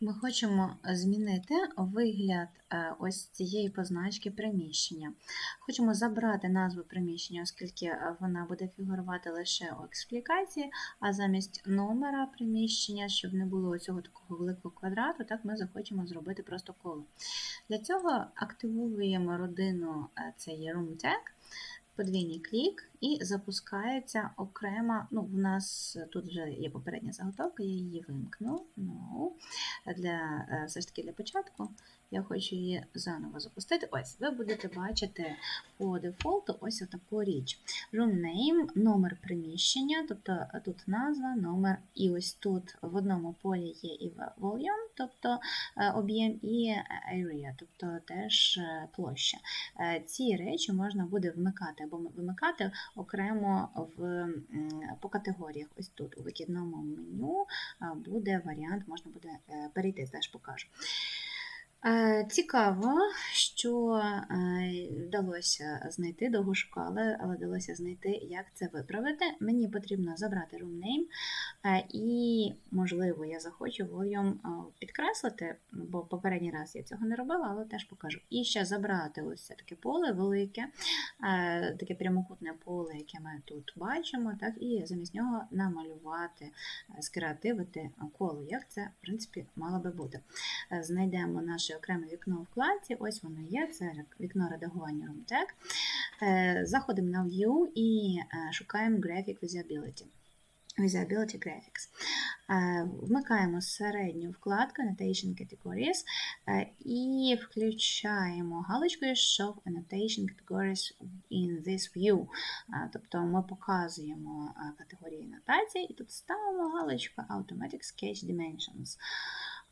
Ми хочемо змінити вигляд е, ось цієї позначки приміщення. Хочемо забрати назву приміщення, оскільки е, вона буде фігурувати лише у експлікації, а замість номера приміщення, щоб не було цього такого великого квадрату, так ми захочемо зробити просто коло. Для цього активуємо родину е, це є room tag, подвійний клік і запускається окрема. Ну, в нас тут вже є попередня заготовка, я її вимкну. No. Для, е, все ж таки для початку я хочу її заново запустити. Ось, ви будете бачити по дефолту ось отаку річ. Room name, номер приміщення, тобто тут назва, номер, і ось тут в одному полі є і volume, тобто е, об'єм, і area, тобто теж е, площа. Ці речі можна буде вмикати або вимикати окремо в, по категоріях. Ось тут у викидному меню буде варіант, можна буде е, перейти, теж покажу. Е, Цікаво, що е, вдалося знайти, довго шукали, але вдалося знайти, як це виправити. Мені потрібно забрати room name, е, і, можливо, я захочу volume підкреслити, бо попередній раз я цього не робила, але теж покажу. І ще забрати ось це таке поле велике, таке прямокутне поле, яке ми тут бачимо, так, і замість нього намалювати, скреативити коло, як це, в принципі, мало би бути. Знайдемо наше окреме вікно у вкладці, ось воно є, це вікно редагування Room Tag. Е, Заходимо на View і е, шукаємо Graphic Visibility. Visibility Graphics. Е, Вмикаємо середню вкладку Annotation Categories і включаємо галочкою Show Annotation Categories in this view. Тобто ми показуємо категорії анотації і тут ставимо галочку Automatic Sketch Dimensions.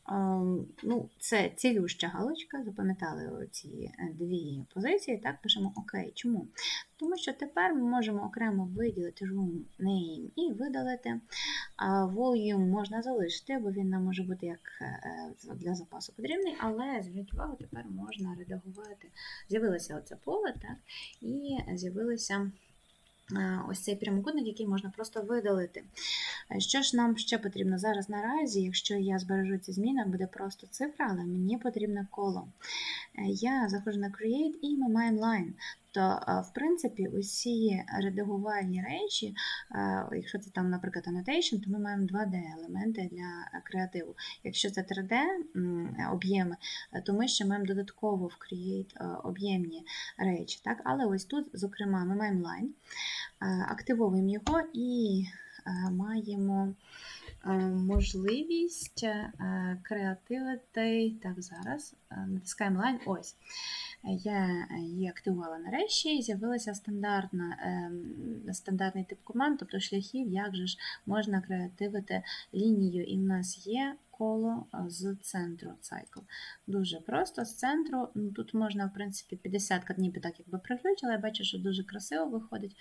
Ем, Ну, Це цілюща галочка, запам'ятали ці дві позиції, так, пишемо ОК. Чому? Тому що тепер ми можемо окремо виділити room name і видалити. А volume можна залишити, бо він нам може бути як е, для запасу потрібний, але зверніть увагу, тепер можна редагувати. З'явилося оце поле, так, і з'явилося. Е, Ось цей прямокутник, який можна просто видалити. Е, Що ж нам ще потрібно зараз наразі, якщо я збережу ці зміни, буде просто цифра, але мені потрібне коло. Е, Я заходжу на Create і ми маємо line. То, е, в принципі, усі редагувальні речі, е, якщо це там, наприклад, annotation, то ми маємо 2D-елементи для креативу. Якщо це 3D м, об'єми, е, то ми ще маємо додатково в Create е, об'ємні речі. Так? Але ось тут, зокрема, ми маємо line, е, активовуємо його і е, маємо е, можливість е, креативити. Так, зараз е, натискаємо line. Ось. Я її активувала нарешті і з'явилася стандартна, ем, стандартний тип команд, тобто шляхів, як же ж можна креативити лінію. І в нас є коло з центру cycle. Дуже просто з центру. Ну, Тут можна, в принципі, 50 ніби так якби приключити, але я бачу, що дуже красиво виходить.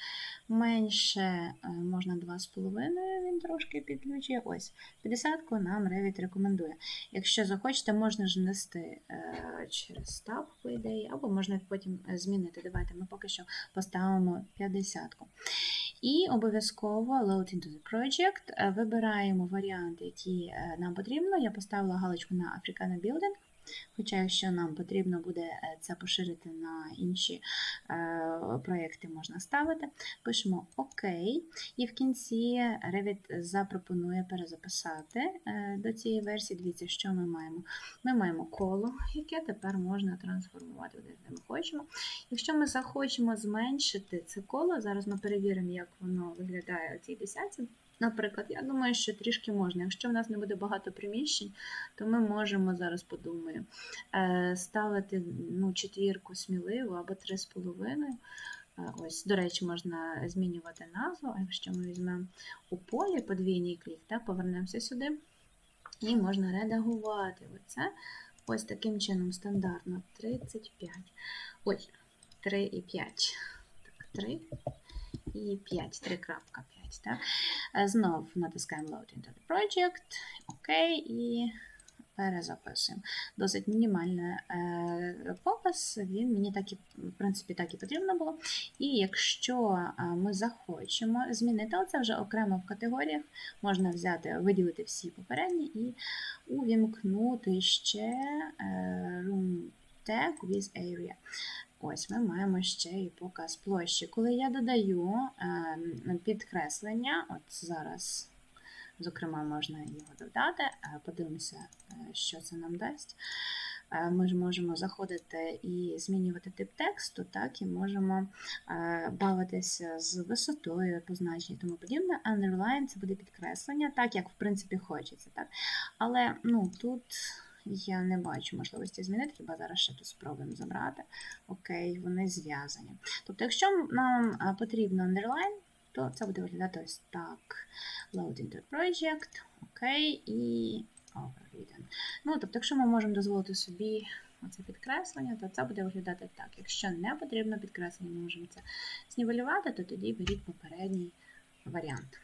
Менше е, можна 2,5, він трошки підключує. Ось 50 нам Revit рекомендує. Якщо захочете, можна ж внести е, через Tab, по ідеї, або можна потім е, змінити. Давайте ми поки що поставимо 50. І обов'язково Load into the project. Вибираємо варіанти, які е, нам потрібно. Я поставила галочку на Africana Building. Хоча, якщо нам потрібно буде е, це поширити на інші е, проєкти, можна ставити. Пишемо ОК, і в кінці Revit запропонує перезаписати е, до цієї версії. Дивіться, що ми маємо. Ми маємо коло, яке тепер можна трансформувати де ми хочемо. Якщо ми захочемо зменшити це коло, зараз ми перевіримо, як воно виглядає у цій десятці. Наприклад, я думаю, що трішки можна. Якщо в нас не буде багато приміщень, то ми можемо зараз подумаю, е, ставити ну, четвірку сміливо або три з половиною. Е, Ось, до речі, можна змінювати назву. А якщо ми візьмемо у полі подвійний клік, так, повернемося сюди, і можна редагувати оце. Ось таким чином стандартно 35. Ось, 3 і 5. Так, 3 і 5, 3.5. Так? Е, Знов натискаємо Load into the project. Окей, і перезаписуємо. Досить мінімальний е, показ, він мені так і, в принципі, так і потрібно було. І якщо е, ми захочемо змінити, оце вже окремо в категоріях, можна взяти, виділити всі попередні і увімкнути ще room tag with area. Ось ми маємо ще і показ площі. Коли я додаю е, підкреслення, от зараз, зокрема, можна його додати, е, подивимося, е, що це нам дасть. Е, Ми ж можемо заходити і змінювати тип тексту, так, і можемо бавитися з висотою позначень і тому подібне. Underline це буде підкреслення, так як в принципі хочеться. Так? Але ну, тут я не бачу можливості змінити, хіба зараз ще тут спробуємо забрати. Окей, вони зв'язані. Тобто, якщо нам е, потрібно underline, то це буде виглядати ось так. Load into project, окей, і overridden. Ну, тобто, якщо ми можемо дозволити собі оце підкреслення, то це буде виглядати так. Якщо не потрібно підкреслення, ми можемо це знівелювати, то тоді беріть попередній варіант.